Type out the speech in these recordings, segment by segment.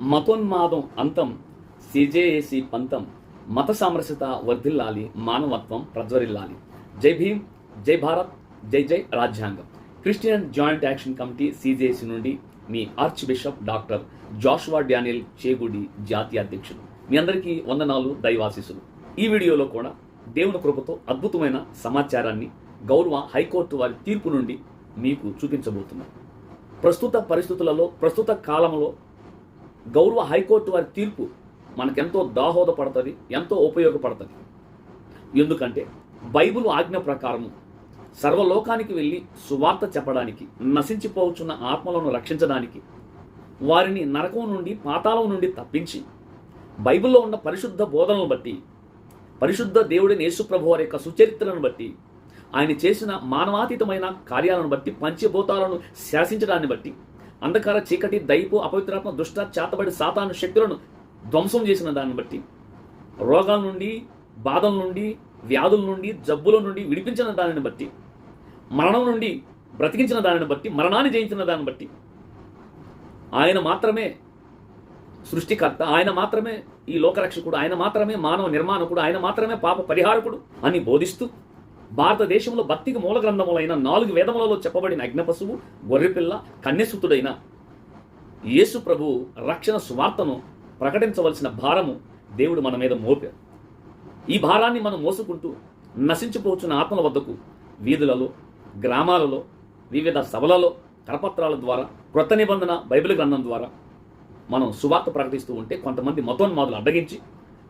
మతోన్మాదం అంతం సిజేఏసి పంతం మత సామరస్యత వర్ధిల్లాలి మానవత్వం ప్రజ్వరిల్లాలి. జై భీమ్ జై భారత్ జై జై రాజ్యాంగం. Christian joint action committee CJC నుండి మీ archbishop doctor Joshua Daniel Chegudi జాతీయ అధ్యక్షుడు మీ అందరికీ వందనాలు దైవాశీసులు ఈ వీడియోలో కూడా దేవుని కృపతో అద్భుతమైన సమాచారాన్ని గౌరవ హైకోర్టు వారి తీర్పు నుండి మీకు చూపించబోతున్నాను ప్రస్తుత పరిస్థితులలో ప్రస్తుత కాలంలో గౌరవ హైకోర్టు వారి తీర్పు మనకెంతో దాహోదపడుతుంది ఎంతో ఉపయోగపడుతుంది. ఎందుకంటే బైబిల్ ఆజ్ఞ ప్రకారము సర్వలోకానికి వెళ్ళి సువార్త చెప్పడానికి నశించిపోవచ్చున్న ఆత్మలను రక్షించడానికి వారిని నరకం నుండి పాతాళం నుండి తప్పించి బైబిల్లో ఉన్న పరిశుద్ధ బోధనలను బట్టి పరిశుద్ధ దేవుడిని యేసుప్రభు వారి యొక్క సుచరిత్రను బట్టి ఆయన చేసిన మానవాతీతమైన కార్యాలను బట్టి పంచభూతాలను శాసించడాన్ని బట్టి అంధకార చీకటి దైపు అపవిత్రాత్మ దుష్ట చేతబడి సాతాను శక్తులను ధ్వంసం చేసిన దాన్ని బట్టి రోగాల నుండి బాధల నుండి వ్యాధుల నుండి జబ్బుల నుండి విడిపించిన దానిని బట్టి మరణం నుండి బ్రతికించిన దానిని బట్టి మరణాన్ని జయించిన దాన్ని బట్టి ఆయన మాత్రమే సృష్టికర్త ఆయన మాత్రమే ఈ లోకరక్షకుడు ఆయన మాత్రమే మానవ నిర్మాణకుడు ఆయన మాత్రమే పాప పరిహారకుడు అని బోధిస్తూ భారతదేశంలో భక్తికి మూల గ్రంథములైన నాలుగు వేదములలో చెప్పబడిన అగ్నపశువు గొర్రెపిల్ల కన్యసుతుడైన యేసు ప్రభు రక్షణ సువార్తను ప్రకటించవలసిన భారము దేవుడు మన మీద మోపారు ఈ భారాన్ని మనం మోసుకుంటూ నశించిపోతున్న ఆత్మల వద్దకు వీధులలో గ్రామాలలో వివిధ సభలలో కరపత్రాల ద్వారా క్రొత్త నిబంధన బైబిల్ గ్రంథం ద్వారా మనం సువార్త ప్రకటిస్తూ ఉంటే కొంతమంది మతోన్మాదులు అడ్డగించి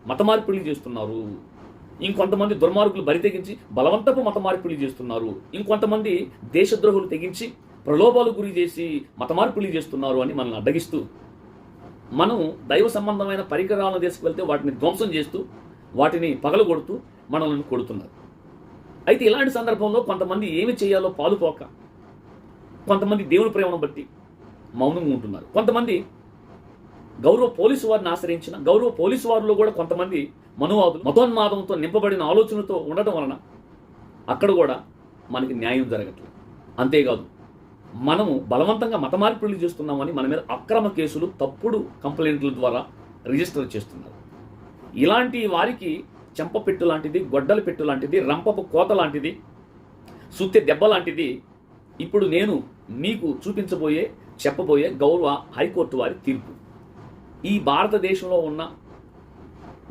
మతమార్పిడి చేస్తున్నారు. ఇంకొంతమంది దుర్మార్గులు బరి తెగించి బలవంతపు మత మార్పులు చేస్తున్నారు. ఇంకొంతమంది దేశద్రోహులు తెగించి ప్రలోభాలు గురి చేసి మత మార్పులు చేస్తున్నారు అని మనల్ని అడ్డగిస్తూ మనం దైవ సంబంధమైన పరికరాలను తీసుకువెళ్తే వాటిని ధ్వంసం చేస్తూ వాటిని పగలగొడుతూ మనల్ని కొడుతున్నారు. అయితే ఇలాంటి సందర్భంలో కొంతమంది ఏమి చేయాలో పాలుపోక కొంతమంది దేవుని ప్రేమను బట్టి మౌనంగా ఉంటున్నారు. కొంతమంది గౌరవ పోలీసు వారిని ఆశ్రయించిన గౌరవ పోలీసు వారిలో కూడా కొంతమంది మనువాదులు మతోన్మాదంతో నింపబడిన ఆలోచనతో ఉండటం వలన అక్కడ కూడా మనకి న్యాయం జరగట్లేదు. అంతేకాదు మనము బలవంతంగా మత మార్పిడులు చేస్తున్నామని మన మీద అక్రమ కేసులు తప్పుడు కంప్లైంట్ల ద్వారా రిజిస్టర్ చేస్తున్నారు. ఇలాంటి వారికి చెంప పెట్టు లాంటిది గొడ్డల పెట్టు లాంటిది రంపపు కోత లాంటిది సుత్తి దెబ్బ లాంటిది ఇప్పుడు నేను మీకు చూపించబోయే చెప్పబోయే గౌరవ హైకోర్టు వారి తీర్పు. ఈ భారతదేశంలో ఉన్న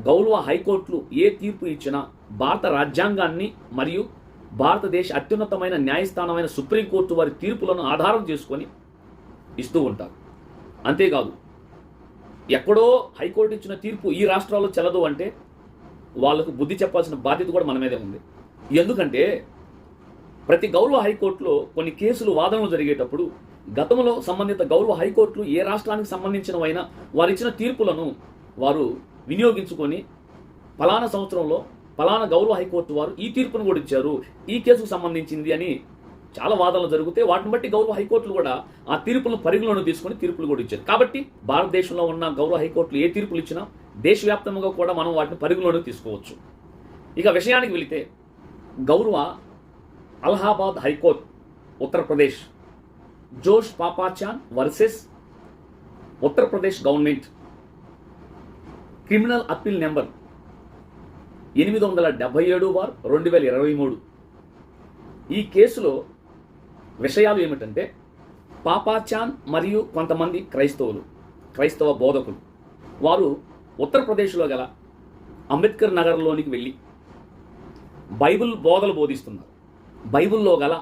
గౌరవ హైకోర్టులు ఏ తీర్పు ఇచ్చినా భారత రాజ్యాంగాన్ని మరియు భారతదేశ అత్యున్నతమైన న్యాయస్థానమైన సుప్రీంకోర్టు వారి తీర్పులను ఆధారం చేసుకొని ఇస్తూ ఉంటారు. అంతేకాదు ఎక్కడో హైకోర్టు ఇచ్చిన తీర్పు ఈ రాష్ట్రాల్లో చెల్లదు అంటే వాళ్ళకు బుద్ధి చెప్పాల్సిన బాధ్యత కూడా మన మీదే ఉంది. ఎందుకంటే ప్రతి గౌరవ హైకోర్టులో కొన్ని కేసులు వాదనలు జరిగేటప్పుడు గతంలో సంబంధిత గౌరవ హైకోర్టులు ఏ రాష్ట్రానికి సంబంధించినవైనా వారు ఇచ్చిన తీర్పులను వారు వినియోగించుకొని ఫలానా సంవత్సరంలో ఫలానా గౌరవ హైకోర్టు వారు ఈ తీర్పును కూడా ఇచ్చారు. ఈ కేసుకు సంబంధించింది అని చాలా వాదనలు జరిగితే వాటిని బట్టి గౌరవ హైకోర్టులు కూడా ఆ తీర్పులను పరిగణలోకి తీసుకొని తీర్పులు కూడా ఇచ్చారు. కాబట్టి భారతదేశంలో ఉన్న గౌరవ హైకోర్టులు ఏ తీర్పులు ఇచ్చినా దేశవ్యాప్తంగా కూడా మనం వాటిని పరిగణలోకి తీసుకోవచ్చు. ఇక విషయానికి వెళితే గౌరవ Allahabad high court Uttar Pradesh Jose Papachan versus Uttar Pradesh government criminal appeal number ఎనిమిది వందల డెబ్బై ఏడు బార్ రెండు వేల ఇరవై మూడు. ఈ కేసులో విషయాలు ఏమిటంటే పాపాచాన్ మరియు కొంతమంది క్రైస్తవులు క్రైస్తవ బోధకులు వారు ఉత్తరప్రదేశ్లో గల అంబేద్కర్ నగర్లోనికి వెళ్ళి బైబిల్ బోధలు బోధిస్తున్నారు. బైబిల్లో గల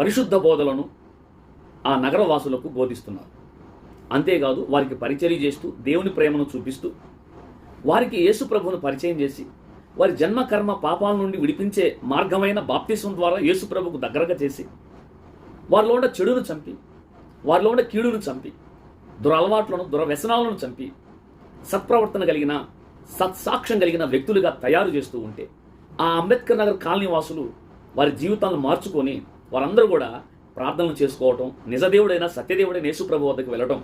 పరిశుద్ధ బోధలను ఆ నగరవాసులకు బోధిస్తున్నారు. అంతేకాదు వారికి పరిచర్య చేస్తూ దేవుని ప్రేమను చూపిస్తూ వారికి యేసు ప్రభువును పరిచయం చేసి వారి జన్మ కర్మ పాపాల నుండి విడిపించే మార్గమైన బాప్తిసం ద్వారా యేసు ప్రభుకు దగ్గరగా చేసి వారిలో ఉన్న చెడును చంపి వారిలో ఉన్న కీడును చంపి దురలవాట్లను దురవ్యసనాలను చంపి సత్ప్రవర్తన కలిగిన సత్సాక్ష్యం కలిగిన వ్యక్తులుగా తయారు చేస్తూ ఉంటే ఆ అంబేద్కర్ నగర్ కాలనీ వాసులు వారి జీవితాలను మార్చుకొని వారందరూ కూడా ప్రార్థనలు చేసుకోవటం నిజదేవుడైన సత్యదేవుడైన యేసుప్రభు వద్దకు వెళ్ళటం.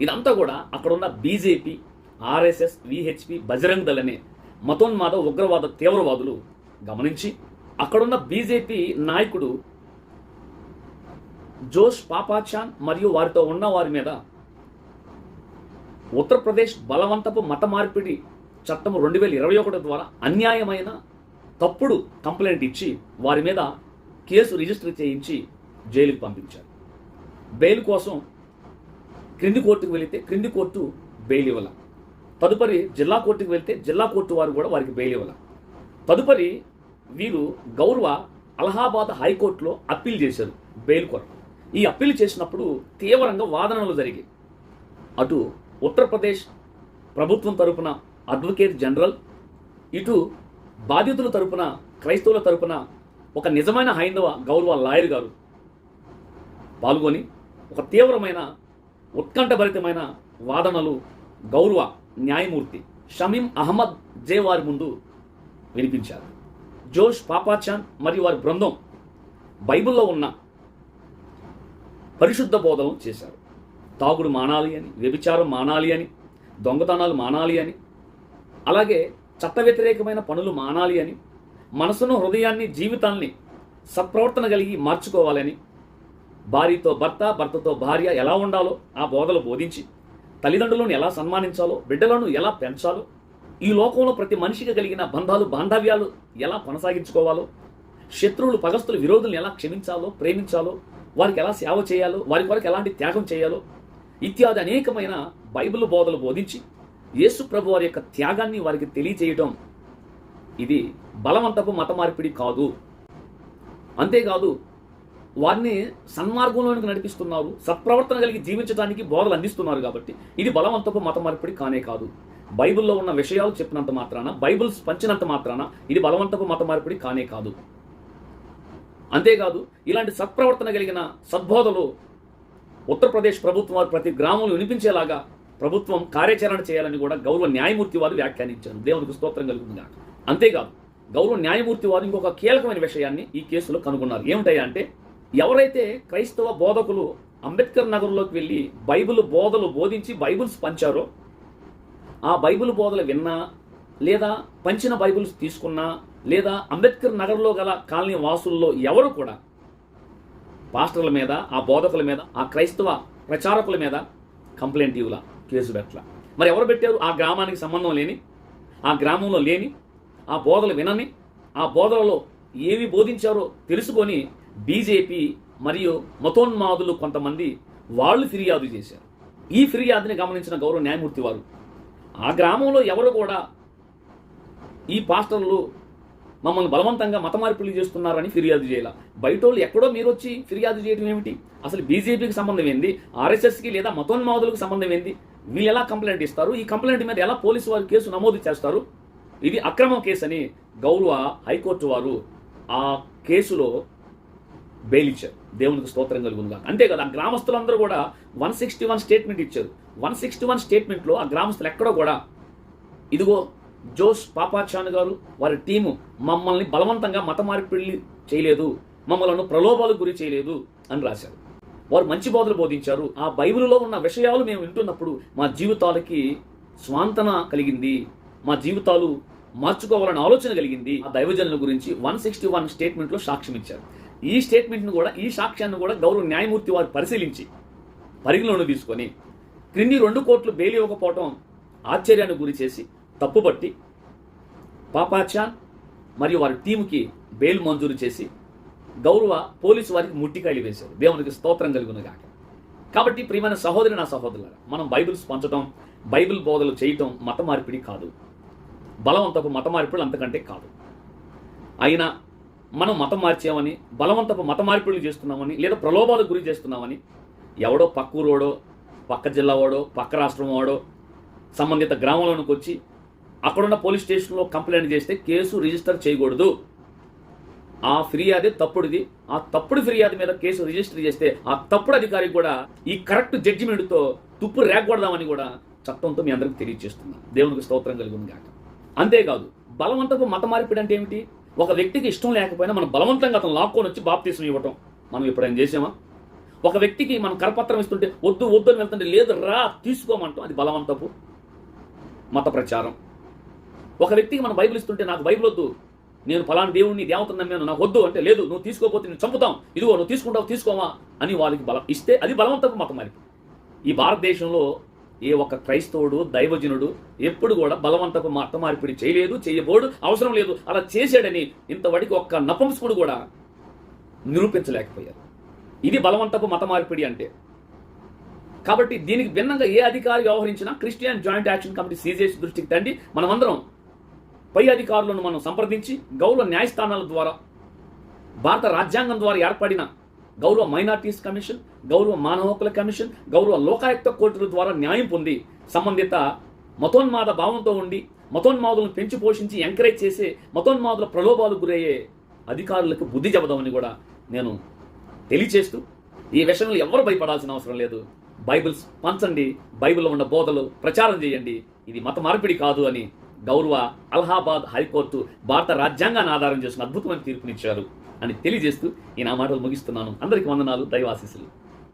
ఇదంతా కూడా అక్కడున్న BJP RSS VHP Bajrang Dal అనే మతోన్మాద ఉగ్రవాద తీవ్రవాదులు గమనించి అక్కడున్న బీజేపీ నాయకుడు జోష్ పాపాచాన్ మరియు వారితో ఉన్న వారి మీద ఉత్తరప్రదేశ్ బలవంతపు మత మార్పిడి చట్టం రెండు వేల ఇరవై ఒకటి ద్వారా అన్యాయమైన తప్పుడు కంప్లైంట్ ఇచ్చి వారి మీద కేసు రిజిస్టర్ చేయించి జైలుకి పంపించారు. బెయిల్ కోసం క్రింది కోర్టుకు వెళితే క్రింది కోర్టు బెయిల్ ఇవ్వాల. తదుపరి జిల్లా కోర్టుకు వెళ్తే జిల్లా కోర్టు వారు కూడా వారికి బెయిల్ ఇవ్వాల. తదుపరి వీరు గౌరవ అలహాబాద్ హైకోర్టులో అప్పీల్ చేశారు బెయిల్ కొరకు ఈ అప్పీల్ చేసినప్పుడు తీవ్రంగా వాదనలు జరిగాయి. అటు ఉత్తరప్రదేశ్ ప్రభుత్వం తరపున అడ్వకేట్ జనరల్ ఇటు బాధితుల తరపున క్రైస్తవుల తరపున ఒక నిజమైన హైందవ గౌరవ లాయర్ గారు పాల్గొని ఒక తీవ్రమైన ఉత్కంఠభరితమైన వాదనలు గౌరవ న్యాయమూర్తి షమీం అహ్మద్ జే వారి ముందు వినిపించారు. జోష్ పాపాచాన్ మరియు వారి బృందం బైబిల్లో ఉన్న పరిశుద్ధ బోధనలు చేశారు. తాగుడు మానాలి అని వ్యభిచారం మానాలి అని దొంగతనాలు మానాలి అని అలాగే చట్ట వ్యతిరేకమైన పనులు మానాలి అని మనసును హృదయాన్ని జీవితాన్ని సత్ప్రవర్తన కలిగి మార్చుకోవాలని భార్యతో భర్త భర్తతో భార్య ఎలా ఉండాలో ఆ బోధలు బోధించి తల్లిదండ్రులను ఎలా సన్మానించాలో బిడ్డలను ఎలా పెంచాలో ఈ లోకంలో ప్రతి మనిషికి కలిగిన బంధాలు బాంధవ్యాలు ఎలా కొనసాగించుకోవాలో శత్రువులు పగస్తులు విరోధులను ఎలా క్షమించాలో ప్రేమించాలో వారికి ఎలా సేవ చేయాలో వారి కొరకు ఎలాంటి త్యాగం చేయాలో ఇత్యాది అనేకమైన బైబిల్ బోధలు బోధించి యేసు ప్రభు వారి యొక్క త్యాగాన్ని వారికి తెలియచేయటం ఇది బలవంతపు మత మార్పిడి కాదు. అంతేకాదు వారిని సన్మార్గంలోనికి నడిపిస్తున్నారు సత్ప్రవర్తన కలిగి జీవించడానికి బోధలు అందిస్తున్నారు కాబట్టి ఇది బలవంతపు మత మార్పిడి కానే కాదు. బైబిల్లో ఉన్న విషయాలు చెప్పినంత మాత్రాన బైబిల్స్ పంచినంత మాత్రాన ఇది బలవంతపు మత మార్పిడి కానే కాదు. అంతేకాదు ఇలాంటి సత్ప్రవర్తన కలిగిన సద్బోధలు ఉత్తరప్రదేశ్ ప్రభుత్వం వారు ప్రతి గ్రామంలో వినిపించేలాగా ప్రభుత్వం కార్యాచరణ చేయాలని కూడా గౌరవ న్యాయమూర్తి వారు వ్యాఖ్యానించారు. దేవునికి స్తోత్రం కలుగుతుంది అంతేకాదు గౌరవ న్యాయమూర్తి వారు ఇంకొక కీలకమైన విషయాన్ని ఈ కేసులో కనుగొన్నారు. ఏమిటయ్యా అంటే ఎవరైతే క్రైస్తవ బోధకులు అంబేద్కర్ నగర్లోకి వెళ్ళి బైబిల్ బోధలు బోధించి బైబిల్స్ పంచారో ఆ బైబిల్ బోధలు విన్నా లేదా పంచిన బైబిల్స్ తీసుకున్నా లేదా అంబేద్కర్ నగర్లో గల కాలనీ వాసుల్లో ఎవరు కూడా పాస్టర్ల మీద ఆ బోధకుల మీద ఆ క్రైస్తవ ప్రచారకుల మీద కంప్లైంట్ ఇవ్వాల కేసు పెట్టల. మరి ఎవరు పెట్టారు? ఆ గ్రామానికి సంబంధం లేని ఆ గ్రామంలో లేని ఆ బోధలు వినని ఆ బోధలలో ఏవి బోధించారో తెలుసుకొని బీజేపీ మరియు మతోన్మాదులు కొంతమంది వాళ్ళు ఫిర్యాదు చేశారు. ఈ ఫిర్యాదుని గమనించిన గౌరవ న్యాయమూర్తి వారు ఆ గ్రామంలో ఎవరు కూడా ఈ పాస్టర్లు మమ్మల్ని బలవంతంగా మత మార్పులు చేస్తున్నారని ఫిర్యాదు చేయాల. బయట వాళ్ళు ఎక్కడో మీరు వచ్చి ఫిర్యాదు చేయడం ఏమిటి? అసలు బీజేపీకి సంబంధం ఏంది? ఆర్ఎస్ఎస్కి లేదా మతోన్మాదులకు సంబంధం ఏంది? వీళ్ళు ఎలా కంప్లైంట్ ఇస్తారు? ఈ కంప్లైంట్ మీద ఎలా పోలీసు వారు కేసు నమోదు చేస్తారు? ఇది అక్రమ కేసు అని గౌరవ హైకోర్టు వారు ఆ కేసులో బెయిల్ ఇచ్చారు దేవునికి స్తోత్రం కలుగునుగా అంతే కదా ఆ గ్రామస్తులందరూ కూడా వన్ సిక్స్టీ వన్ స్టేట్మెంట్ ఇచ్చారు. వన్ సిక్స్టీ వన్ స్టేట్మెంట్లో ఆ గ్రామస్తులు ఎక్కడో కూడా ఇదిగో జోస్ పాపాచాన్ గారు వారి టీము మమ్మల్ని బలవంతంగా మత మార్పిడి చేయలేదు మమ్మల్ని ప్రలోభాలకు గురి చేయలేదు అని రాశారు. వారు మంచి బోధలు బోధించారు. ఆ బైబిల్లో ఉన్న విషయాలు మేము వింటున్నప్పుడు మా జీవితాలకి స్వాంతన కలిగింది మా జీవితాలు మార్చుకోవాలని ఆలోచన కలిగింది. ఆ దైవజనుల గురించి వన్ సిక్స్టీ వన్ స్టేట్మెంట్లో సాక్ష్యం ఇచ్చారు ఈ స్టేట్మెంట్ను కూడా ఈ సాక్ష్యాన్ని కూడా గౌరవ న్యాయమూర్తి వారు పరిశీలించి పరిగణలోకి తీసుకొని క్రింది రెండు కోట్లు బెయిల్ ఇవ్వకపోవటం ఆశ్చర్యానికి గురి చేసి తప్పుపట్టి పాపాచాన్ మరియు వారి టీముకి బెయిల్ మంజూరు చేసి గౌరవ పోలీసు వారికి ముట్టికాయలు వేశారు. దేవునికి స్తోత్రం కాక కాబట్టి ప్రియమైన సహోదరి నా సహోదరులారా మనం బైబిల్స్ పంచడం బైబిల్ బోధలు చేయటం మత మార్పిడి కాదు. బలవంతపు మత మార్పిడి అంతకంటే కాదు. అయినా మనం మతం మార్చామని బలవంతపు మత మార్పిడులు చేస్తున్నామని లేదా ప్రలోభాలకు గురి చేస్తున్నామని ఎవడో పక్క ఊరోడో పక్క జిల్లా వాడో పక్క రాష్ట్రం వాడో సంబంధిత గ్రామంలోనికి వచ్చి అక్కడున్న పోలీస్ స్టేషన్లో కంప్లైంట్ చేస్తే కేసు రిజిస్టర్ చేయకూడదు. ఆ ఫిర్యాదే తప్పుడుది. ఆ తప్పుడు ఫిర్యాదు మీద కేసు రిజిస్టర్ చేస్తే ఆ తప్పుడు అధికారి కూడా ఈ కరెక్ట్ జడ్జిమెంట్తో తుప్పు రేగకూడదామని కూడా చట్టంతో మీ అందరికి తెలియజేస్తున్నాను. దేవునికి స్తోత్రం కలిగి ఉంది కాక అంతేకాదు బలవంతపు మత మార్పిడి అంటే ఏమిటి? ఒక వ్యక్తికి ఇష్టం లేకపోయినా మనం బలవంతంగా అతను లాక్కొని వచ్చి బాప్తీసం ఇవ్వటం. మనం ఎప్పుడైనా చేసామా? ఒక వ్యక్తికి మనం కరపత్రం ఇస్తుంటే వద్దు వద్దు అని వెళ్తుంటే లేదు రా తీసుకోమంటాం. అది బలవంతపు మత ప్రచారం. ఒక వ్యక్తికి మనం బైబిల్ ఇస్తుంటే నాకు బైబిల్ వద్దు. నేను ఫలానా దేవుడిని దేవతను నమ్మాను. నాకు వద్దు. అంటే లేదు నువ్వు తీసుకోకపోతే నేను చంపుతాం. ఇదిగో నువ్వు తీసుకుంటావు తీసుకోమా అని వాళ్ళకి బలం ఇస్తే అది బలవంతపు మతం మరి ఈ భారతదేశంలో ఏ ఒక్క క్రైస్తవుడు దైవజనుడు ఎప్పుడు కూడా బలవంతపు మత మార్పిడి చేయలేదు చేయబోడు అవసరం లేదు అలా చేశాడని ఇంతవరకు ఒక్క నపంసుకుడు కూడా నిరూపించలేకపోయారు. ఇది బలవంతపు మత మార్పిడి అంటే. కాబట్టి దీనికి భిన్నంగా ఏ అధికారి వ్యవహరించినా Christian joint action committee CJC దృష్టికి తండి మనమందరం పై అధికారులను మనం సంప్రదించి గౌరవ న్యాయస్థానాల ద్వారా భారత రాజ్యాంగం ద్వారా ఏర్పడిన గౌరవ మైనార్టీస్ కమిషన్ గౌరవ మానవ హక్కుల కమిషన్ గౌరవ లోకాయుక్త కోర్టుల ద్వారా న్యాయం పొంది సంబంధిత మతోన్మాద భావంతో ఉండి మతోన్మాదులను పెంచి పోషించి ఎంకరేజ్ చేసే మతోన్మాదుల ప్రలోభాలు గురయ్యే అధికారులకు బుద్ధి చెబుదామని కూడా నేను తెలియచేస్తూ ఈ విషయంలో ఎవరు భయపడాల్సిన అవసరం లేదు. బైబిల్స్ పంచండి బైబిల్లో ఉన్న బోధలు ప్రచారం చేయండి. ఇది మత మార్పిడి కాదు అని గౌరవ అలహాబాద్ హైకోర్టు భారత రాజ్యాంగాన్ని ఆధారం చేసిన అద్భుతమైన తీర్పునిచ్చారు. అని తెలియజేస్తూ ఈ నా మాటలు ముగిస్తున్నాను. అందరికీ వందనాలు. దైవాశీస్సులు.